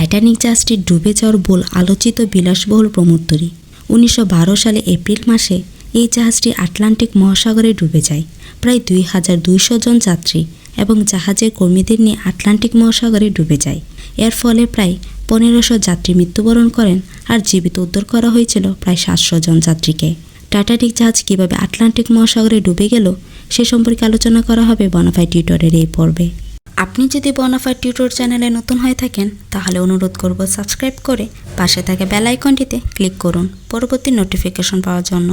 Titanic জাহাজটি ডুবে যাওয়ার বল আলোচিত বিলাসবহুল প্রমোত্তরী উনিশশো সালে এপ্রিল মাসে এই জাহাজটি আটলান্টিক মহাসাগরে ডুবে যায়। প্রায় দুই হাজার দুইশো জন যাত্রী এবং জাহাজের কর্মীদের নিয়ে আটলান্টিক মহাসাগরে ডুবে যায়। এর ফলে প্রায় পনেরোশো যাত্রী মৃত্যুবরণ করেন আর জীবিত উদ্ধার করা হয়েছিল প্রায় সাতশো জন যাত্রীকে। টাইটানিক জাহাজ কীভাবে আটলান্টিক মহাসাগরে ডুবে গেল, সে সম্পর্কে আলোচনা করা হবে বনাফাই টিউটরের এই পর্বে। আপনি যদি বনাফাই টিউটর চ্যানেলে নতুন হয়ে থাকেন, তাহলে অনুরোধ করব সাবস্ক্রাইব করে পাশে থাকা বেল আইকনটিতে ক্লিক করুন পরবর্তী নোটিফিকেশন পাওয়ার জন্য।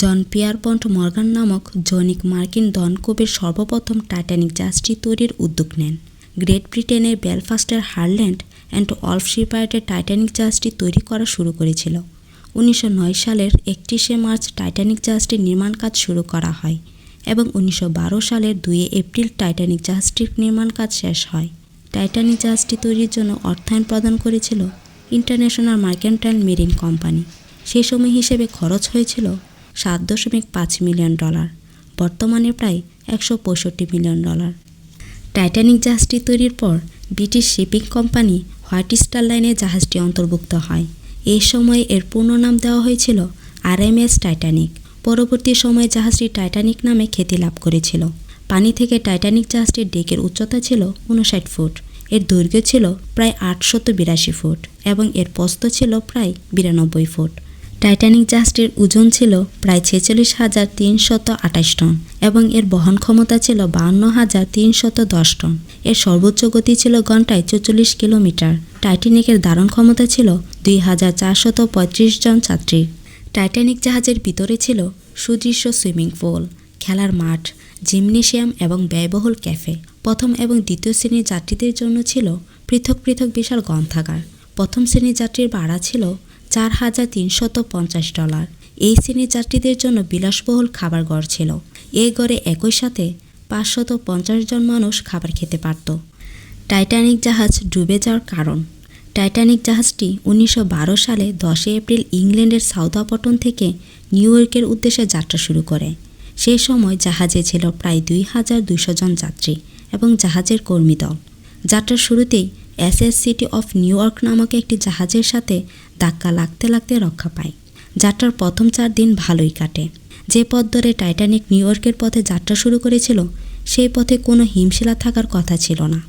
জন পিয়ারপন্ট মর্গান নামক জনিক মার্কিন দনকবির সর্বপ্রথম টাইটানিক জাহাজটি তৈরির উদ্যোগ নেন। গ্রেট ব্রিটেনের বেলফাস্টের হারল্যান্ড অ্যান্ড অল্ফ শিপার্ডের টাইটানিক জাহাজটি তৈরি করা শুরু করেছিল। উনিশশো নয় সালের একত্রিশে মার্চ টাইটানিক জাহাজটির নির্মাণ কাজ শুরু করা হয় এবং উনিশশো বারো সালের দুই এপ্রিল টাইটানিক জাহাজটির নির্মাণ কাজ শেষ হয়। টাইটানিক জাহাজটি তৈরির জন্য অর্থায়ন প্রদান করেছিল ইন্টারন্যাশনাল মার্কেন্টাইল মেরিন কোম্পানি। সেই সময় হিসেবে খরচ হয়েছিল সাত দশমিক পাঁচ মিলিয়ন ডলার, বর্তমানে প্রায় একশো পঁয়ষট্টি মিলিয়ন ডলার। টাইটানিক জাহাজটি তৈরির পর British shipping company White Star লাইনে জাহাজটি অন্তর্ভুক্ত হয়। এই সময়ে এর পূর্ণ নাম দেওয়া হয়েছিল আরএমএস টাইটানিক। পরবর্তী সময়ে জাহাজটি টাইটানিক নামে খ্যাতি লাভ করেছিল। পানি থেকে টাইটানিক জাহাজটির ডেকের উচ্চতা ছিল উনষাট ফুট। এর দৈর্ঘ্য ছিল প্রায় আটশত বিরাশি ফুট এবং এর প্রস্থ ছিল প্রায় বিরানব্বই ফুট। টাইটানিক জাহাজটির ওজন ছিল প্রায় ছেচল্লিশ হাজার তিনশত আঠাশ টন এবং এর বহন ক্ষমতা ছিল বাহান্ন হাজার তিনশত দশ টন। এর সর্বোচ্চ গতি ছিল ঘন্টায় চৌচল্লিশ কিলোমিটার। টাইটানিকের ধারণ ক্ষমতা ছিল দুই হাজার চারশত পঁয়ত্রিশ জন ছাত্রীর টাইটানিক জাহাজের ভিতরে ছিল সুদৃশ্য সুইমিং পুল, খেলার মাঠ, জিমনেশিয়াম এবং ব্যয়বহুল ক্যাফে। প্রথম এবং দ্বিতীয় শ্রেণির যাত্রীদের জন্য ছিল পৃথক পৃথক বিশাল গ্রন্থাগার। প্রথম শ্রেণির যাত্রীর ভাড়া ছিল চার হাজার তিনশত পঞ্চাশ ডলার। এই শ্রেণির যাত্রীদের জন্য বিলাসবহুল খাবার ঘর ছিল। এই ঘরে একই সাথে পাঁচশত পঞ্চাশ জন মানুষ খাবার খেতে পারত। টাইটানিক জাহাজ ডুবে যাওয়ার কারণ। টাইটানিক জাহাজটি উনিশশো বারো সালে দশই এপ্রিল ইংল্যান্ডের সাউথাপটন থেকে নিউ ইয়র্কের উদ্দেশ্যে যাত্রা শুরু করে। সেই সময় জাহাজে ছিল প্রায় দুই হাজার দুইশো জন যাত্রী এবং জাহাজের কর্মী দল। যাত্রার শুরুতেই SS City of New York নামক একটি জাহাজের সাথে ধাক্কা লাগতে লাগতে রক্ষা পায়। যাত্রার প্রথম চার দিন ভালোই কাটে। যে পথ ধরে টাইটানিক নিউ ইয়র্কের পথে যাত্রা শুরু করেছিল, সেই পথে কোনো হিমশিলা থাকার কথা ছিল না।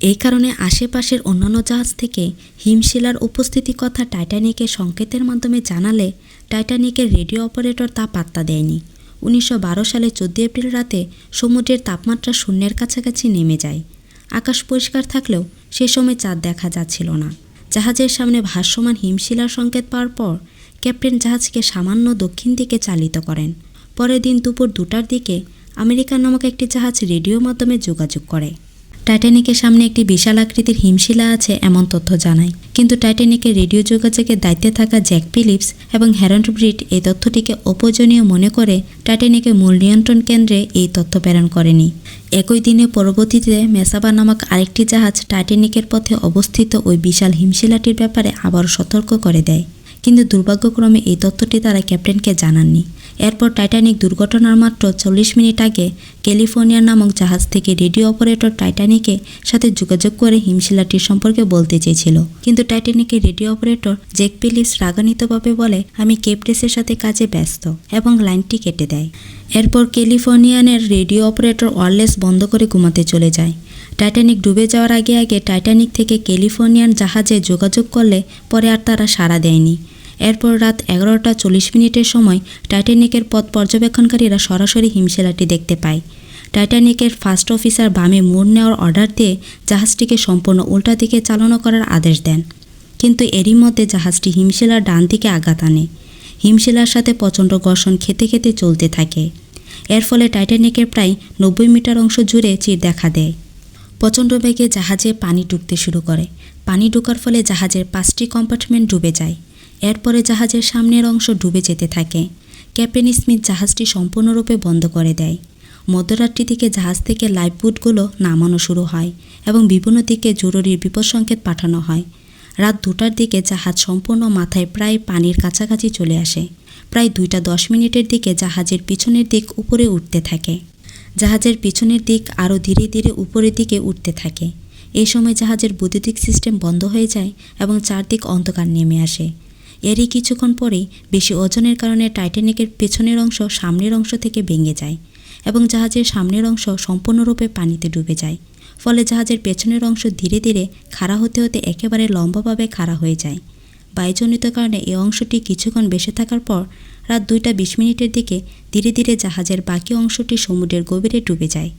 এই কারণে আশেপাশের অন্যান্য জাহাজ থেকে হিমশিলার উপস্থিতি কথা টাইটানিকের সংকেতের মাধ্যমে জানালে টাইটানিকের রেডিও অপারেটর তা পাত্তা দেয়নি। উনিশশো বারো সালে চোদ্দ এপ্রিল রাতে সমুদ্রের তাপমাত্রা শূন্যের কাছাকাছি নেমে যায়। আকাশ পরিষ্কার থাকলেও সে সময় চাঁদ দেখা যাচ্ছিল না। জাহাজের সামনে ভাসমান হিমশিলার সংকেত পাওয়ার পর ক্যাপ্টেন জাহাজকে সামান্য দক্ষিণ দিকে চালিত করেন। পরের দিন দুপুর দুটার দিকে আমেরিকান নামক একটি জাহাজ রেডিও মাধ্যমে যোগাযোগ করে। টাইটানিকের সামনে একটি বিশাল আকৃতির হিমশিলা আছে এমন তথ্য জানায়। কিন্তু টাইটানিকের রেডিও যোগাযোগের দায়িত্বে থাকা জ্যাক ফিলিপস এবং হ্যারন্ড ব্রিট এই তথ্যটিকে অপ্রয়োজনীয় মনে করে টাইটানিকের মূল নিয়ন্ত্রণ কেন্দ্রে এই তথ্য প্রেরণ করেনি। একই দিনে পরবর্তীতে মেসাবা নামক আরেকটি জাহাজ টাইটানিকের পথে অবস্থিত ওই বিশাল হিমশিলাটির ব্যাপারে আবারও সতর্ক করে দেয়। কিন্তু দুর্ভাগ্যক্রমে এই তথ্যটি তারা ক্যাপ্টেনকে জানাননি। এরপর টাইটানিক দুর্ঘটনার মাত্র চল্লিশ মিনিট আগে ক্যালিফোর্নিয়া নামক জাহাজ থেকে রেডিও অপারেটর টাইটানিকের সাথে যোগাযোগ করে হিমশিলাটির সম্পর্কে বলতে চেয়েছিল। কিন্তু টাইটানিকের রেডিও অপারেটর জেক পিলিস রাগান্বিতভাবে বলে, আমি কেপটেসের সাথে কাজে ব্যস্ত এবং লাইনটি কেটে দেয়। এরপর ক্যালিফোর্নিয়ানের রেডিও অপারেটর ওয়ারলেস বন্ধ করে ঘুমাতে চলে যায়। টাইটানিক ডুবে যাওয়ার আগে আগে টাইটানিক থেকে ক্যালিফোর্নিয়ান জাহাজে যোগাযোগ করলে পরে আর তারা সাড়া দেয়নি। এরপর রাত এগারোটা চল্লিশ মিনিটের সময় টাইটানিকের পথ পর্যবেক্ষণকারীরা সরাসরি হিমশিলাটি দেখতে পায়। টাইটানিকের ফার্স্ট অফিসার বামে মোড় নেওয়ার অর্ডার দিয়ে জাহাজটিকে সম্পূর্ণ উল্টা দিকে চালনা করার আদেশ দেন। কিন্তু এরই মধ্যে জাহাজটি হিমশিলার ডান দিকে আঘাত আনে। হিমশিলার সাথে প্রচণ্ড ঘর্ষণ খেতে খেতে চলতে থাকে। এর ফলে টাইটানিকের প্রায় নব্বই মিটার অংশ জুড়ে চির দেখা দেয়। প্রচণ্ড বেগে জাহাজে পানি ঢুকতে শুরু করে। পানি ঢোকার ফলে জাহাজের পাঁচটি কম্পার্টমেন্ট ডুবে যায়। এরপরে জাহাজের সামনের অংশ ডুবে যেতে থাকে। ক্যাপ্টেন স্মিথ জাহাজটি সম্পূর্ণরূপে বন্ধ করে দেয়। মধ্যরাত্রি থেকে জাহাজ থেকে লাইফ বুটগুলো নামানো শুরু হয় এবং বিভিন্ন দিকে জরুরি বিপদ সংকেত পাঠানো হয়। রাত দুটার দিকে জাহাজ সম্পূর্ণ মাথায় প্রায় পানির কাছাকাছি চলে আসে। প্রায় দুইটা দশ মিনিটের দিকে জাহাজের পিছনের দিক উপরে উঠতে থাকে। জাহাজের পিছনের দিক আরও ধীরে ধীরে উপরের দিকে উঠতে থাকে। এই সময় জাহাজের বৈদ্যুতিক সিস্টেম বন্ধ হয়ে যায় এবং চারদিক অন্ধকার নেমে আসে। এরই কিছুক্ষণ পরেই বেশি ওজনের কারণে টাইটানিকের পেছনের অংশ সামনের অংশ থেকে ভেঙে যায় এবং জাহাজের সামনের অংশ সম্পূর্ণরূপে পানিতে ডুবে যায়। ফলে জাহাজের পেছনের অংশ ধীরে ধীরে খাড়া হতে হতে একেবারে লম্বাভাবে খাড়া হয়ে যায়। বায়ুজনিত কারণে এই অংশটি কিছুক্ষণ বেঁচে থাকার পর রাত দুইটা বিশ মিনিটের দিকে ধীরে ধীরে জাহাজের বাকি অংশটি সমুদ্রের গভীরে ডুবে যায়।